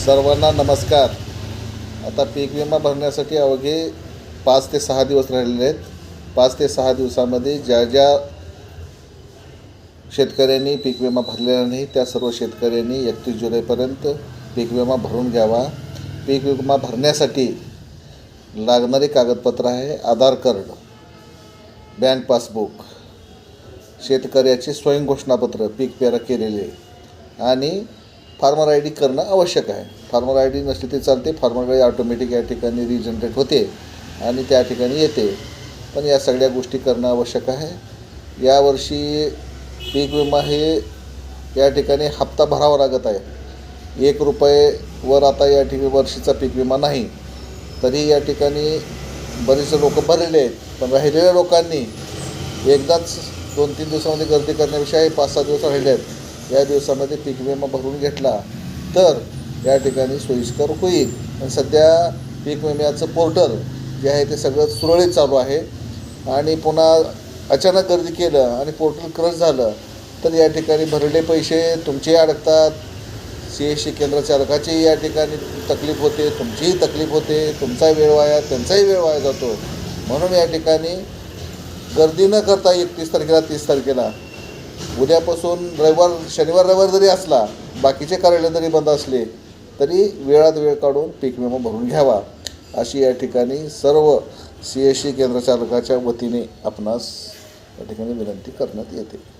सर्वांना नमस्कार. आता पीक विमा भरण्यासाठी अवघे पाच ते सहा दिवस राहिलेले आहेत. पाच ते सहा दिवसामध्ये ज्या ज्या शेतकऱ्यांनी पीक विमा भरलेला नाही त्या सर्व शेतकऱ्यांनी एकतीस जुलैपर्यंत पीक विमा भरून घ्यावा. पीक विमा भरण्यासाठी लागणारी कागदपत्र आहे आधार कार्ड बँक पासबुक शेतकऱ्याचे स्वयंघोषणापत्र पीक पेरा केलेले. आणि फार्मर आय डी करणं आवश्यक आहे. फार्मर आय डी नसली तरी चालते फार्मर आय डी ऑटोमॅटिक या ठिकाणी रिजनरेट होते आणि त्या ठिकाणी येते. पण या सगळ्या गोष्टी करणं आवश्यक आहे. यावर्षी पीक विमा हे या ठिकाणी हप्ता भरावा लागत आहे. एक रुपयेवर आता या ठिकाणी वर्षीचा पीक विमा नाही. तरी या ठिकाणी बरेचसे लोक भरलेले आहेत. पण राहिलेल्या लोकांनी एकदाच दोन तीन दिवसामध्ये गर्दी करण्यापेक्षा हे पाच सहा दिवस राहिले आहेत. या दिवसामध्ये पीक विमा भरून घेतला तर या ठिकाणी सोयीस्कर होईल. आणि सध्या पीक विम्याचं पोर्टल जे आहे ते सगळं सुरळीत चालू आहे. आणि पुन्हा अचानक गर्दी केलं आणि पोर्टल क्रश झालं तर या ठिकाणी भरले पैसे तुमचे अडकतात. सी एस सी केंद्र चालकाची या ठिकाणी तकलीफ होते तुमचीही तकलीफ होते तुमचाही वेळ वाया त्यांचाही वेळ वाया जातो. म्हणून या ठिकाणी गर्दी न करता एकतीस तारखेला तीस तारखेला उद्यापासून रविवार शनिवार रविवार जरी असला बाकीचे कार्यालय जरी बंद असले तरी वेळात वेळ काढून पीक विमा भरून घ्यावा. अशी या ठिकाणी सर्व सी एस सी केंद्र चालकाच्या वतीने आपणास या ठिकाणी विनंती करण्यात येते.